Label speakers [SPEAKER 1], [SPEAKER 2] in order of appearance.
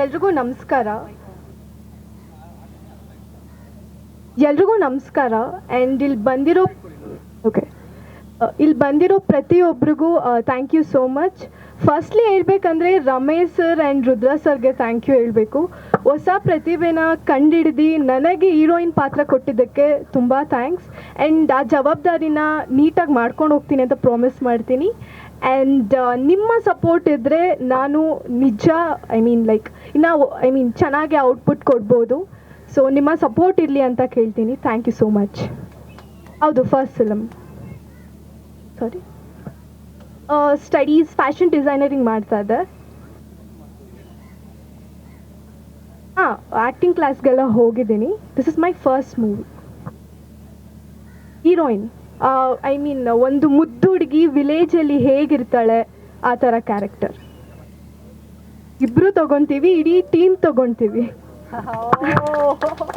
[SPEAKER 1] ಎಲ್ರಿಗೂ ನಮಸ್ಕಾರ. ಎಲ್ರಿಗೂ ನಮಸ್ಕಾರ. ಆ್ಯಂಡ್ ಇಲ್ಲಿ ಬಂದಿರೋ ಓಕೆ ಇಲ್ಲಿ ಬಂದಿರೋ ಪ್ರತಿಯೊಬ್ಬರಿಗೂ thank you so much firstly ಹೇಳ್ಬೇಕಂದ್ರೆ ರಮೇಶ್ ಸರ್ ಆ್ಯಂಡ್ ರುದ್ರ ಸರ್ಗೆ ಥ್ಯಾಂಕ್ ಯು ಹೇಳಬೇಕು. ಹೊಸ ಪ್ರತಿಭೆನ ಕಂಡಿಡ್ದು, ನನಗೆ ಹೀರೋಯಿನ್ ಪಾತ್ರ ಕೊಟ್ಟಿದ್ದಕ್ಕೆ ತುಂಬ ಥ್ಯಾಂಕ್ಸ್ ಆ್ಯಂಡ್ ಆ ಜವಾಬ್ದಾರಿನ ನೀಟಾಗಿ ಮಾಡ್ಕೊಂಡು ಹೋಗ್ತೀನಿ ಅಂತ ಪ್ರಾಮಿಸ್ ಮಾಡ್ತೀನಿ. ಆ್ಯಂಡ್ ನಿಮ್ಮ ಸಪೋರ್ಟ್ ಇದ್ದರೆ ನಾನು ನಿಜ ಐ ಮೀನ್ ಲೈಕ್ ಇನ್ನು ಐ ಮೀನ್ ಚೆನ್ನಾಗಿ ಔಟ್ಪುಟ್ ಕೊಡ್ಬೋದು. ಸೊ ನಿಮ್ಮ ಸಪೋರ್ಟ್ ಇರಲಿ ಅಂತ ಕೇಳ್ತೀನಿ. ಥ್ಯಾಂಕ್ ಯು ಸೋ ಮಚ್ ಹೌದು first film sorry studies fashion ಡಿಸೈನರಿಂಗ್ ಮಾಡ್ತಾ ಇದೆ ಹಾಂ ಆ್ಯಕ್ಟಿಂಗ್ ಕ್ಲಾಸ್ಗೆಲ್ಲ ಹೋಗಿದ್ದೀನಿ. This is my first movie heroine I mean ಒಂದು ಮುದ್ದು ಹುಡುಗಿ ವಿಲೇಜಲ್ಲಿ ಹೇಗಿರ್ತಾಳೆ, ಆ ಥರ ಕ್ಯಾರೆಕ್ಟರ್ ಇಬ್ರು ತಗೊಂತೀವಿ, ಇಡೀ ಟೀಮ್ ತಗೊತೀವಿ.